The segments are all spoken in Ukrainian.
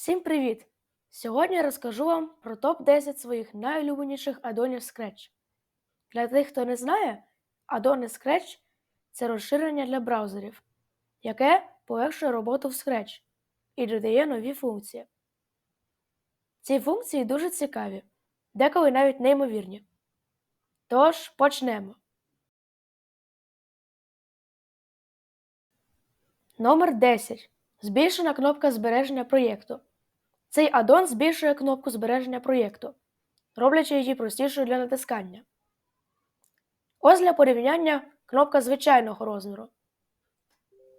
Всім привіт! Сьогодні я розкажу вам про топ-10 своїх найулюбленіших адонів Scratch. Для тих, хто не знає, адони Scratch це розширення для браузерів, яке полегшує роботу в Scratch і додає нові функції. Ці функції дуже цікаві, деколи навіть неймовірні. Тож почнемо. Номер 10. Збільшена кнопка збереження проєкту. Цей аддон збільшує кнопку збереження проєкту, роблячи її простішою для натискання. Ось для порівняння кнопка звичайного розміру.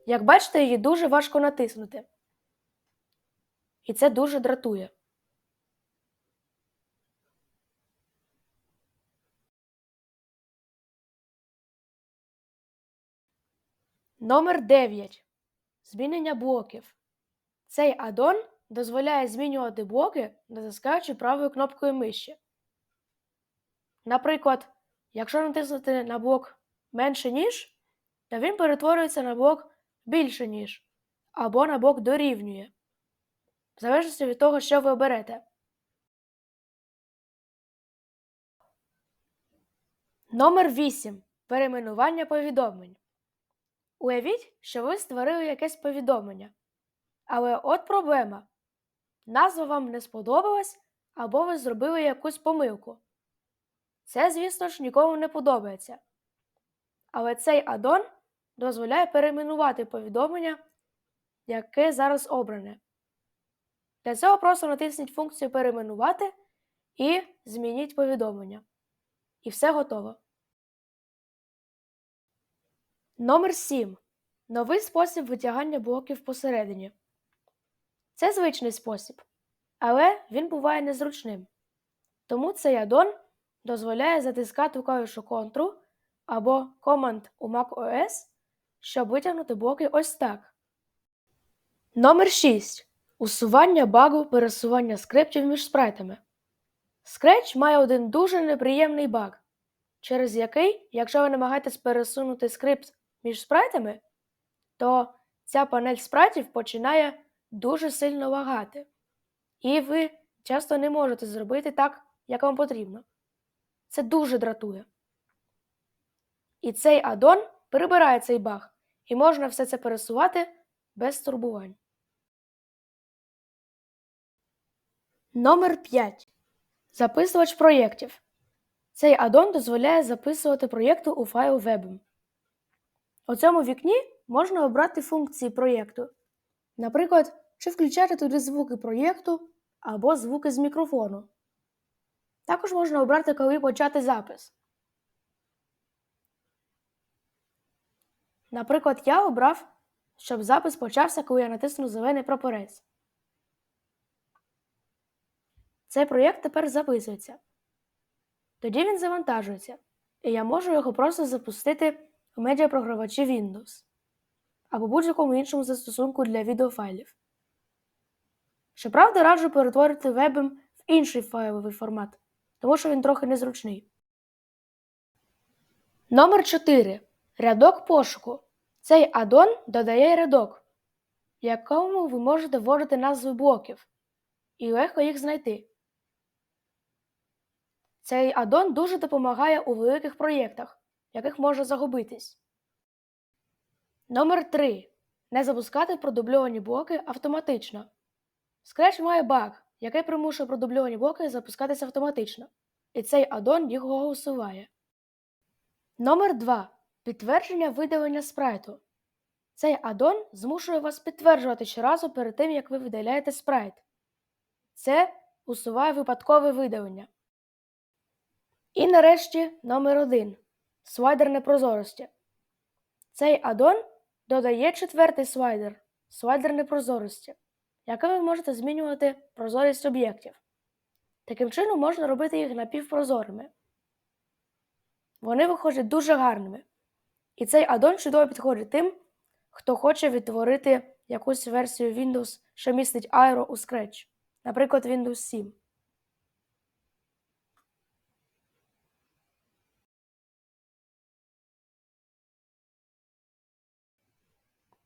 Як бачите, її дуже важко натиснути. І це дуже дратує. Номер 9. Змінення блоків. Цей аддон дозволяє змінювати блоки, натискаючи правою кнопкою миші. Наприклад, якщо натиснути на блок менше ніж, то він перетворюється на блок більше ніж, або на блок дорівнює. В залежності від того, що ви оберете. Номер 8. Перейменування повідомлень. Уявіть, що ви створили якесь повідомлення. Але от проблема. Назва вам не сподобалась, або ви зробили якусь помилку. Це, звісно ж, нікому не подобається. Але цей аддон дозволяє перейменувати повідомлення, яке зараз обране. Для цього просто натисніть функцію перейменувати і змініть повідомлення. І все готово. Номер 7. Новий спосіб витягання блоків посередині. Це звичний спосіб, але він буває незручним. Тому цей аддон дозволяє затискати клавішу Ctrl або Command у macOS, щоб витягнути блоки ось так. Номер 6. Усування багу пересування скриптів між спрайтами. Scratch має один дуже неприємний баг, через який, якщо ви намагаєтесь пересунути скрипт між спрайтами, то ця панель спрайтів починає дуже сильно лагати. І ви часто не можете зробити так, як вам потрібно. Це дуже дратує. І цей аддон прибирає цей баг, і можна все це пересувати без турбувань. Номер 5. Записувач проєктів. Цей аддон дозволяє записувати проєкту у файл вебом. У цьому вікні можна обрати функції проєкту. Наприклад, чи включати туди звуки проєкту або звуки з мікрофону. Також можна обрати, коли почати запис. Наприклад, я обрав, щоб запис почався, коли я натисну зелений прапорець. Цей проєкт тепер записується. Тоді він завантажується, і я можу його просто запустити у медіапрогравачі Windows або будь-якому іншому застосунку для відеофайлів. Щоправда, раджу перетворити вебем в інший файловий формат, тому що він трохи незручний. Номер 4. Рядок пошуку. Цей аддон додає рядок, в якому ви можете вводити назви блоків і легко їх знайти. Цей аддон дуже допомагає у великих проєктах, в яких може загубитись. Номер 3. Не запускати продубльовані блоки автоматично. Scratch має баг, який примушує продубльовані блоки запускатися автоматично, і цей аддон його усуває. Номер 2. Підтвердження видалення спрайту. Цей аддон змушує вас підтверджувати щоразу перед тим, як ви видаляєте спрайт. Це усуває випадкове видалення. І нарешті номер 1. Слайдер непрозорості. Цей аддон додає четвертий слайдер слайдер непрозорості яким ви можете змінювати прозорість об'єктів. Таким чином можна робити їх напівпрозорими. Вони виходять дуже гарними. І цей аддон чудово підходить тим, хто хоче відтворити якусь версію Windows, що містить Aero у Scratch, наприклад, Windows 7.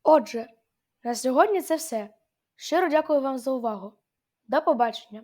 Отже, на сьогодні це все. Щиро дякую вам за увагу! До побачення!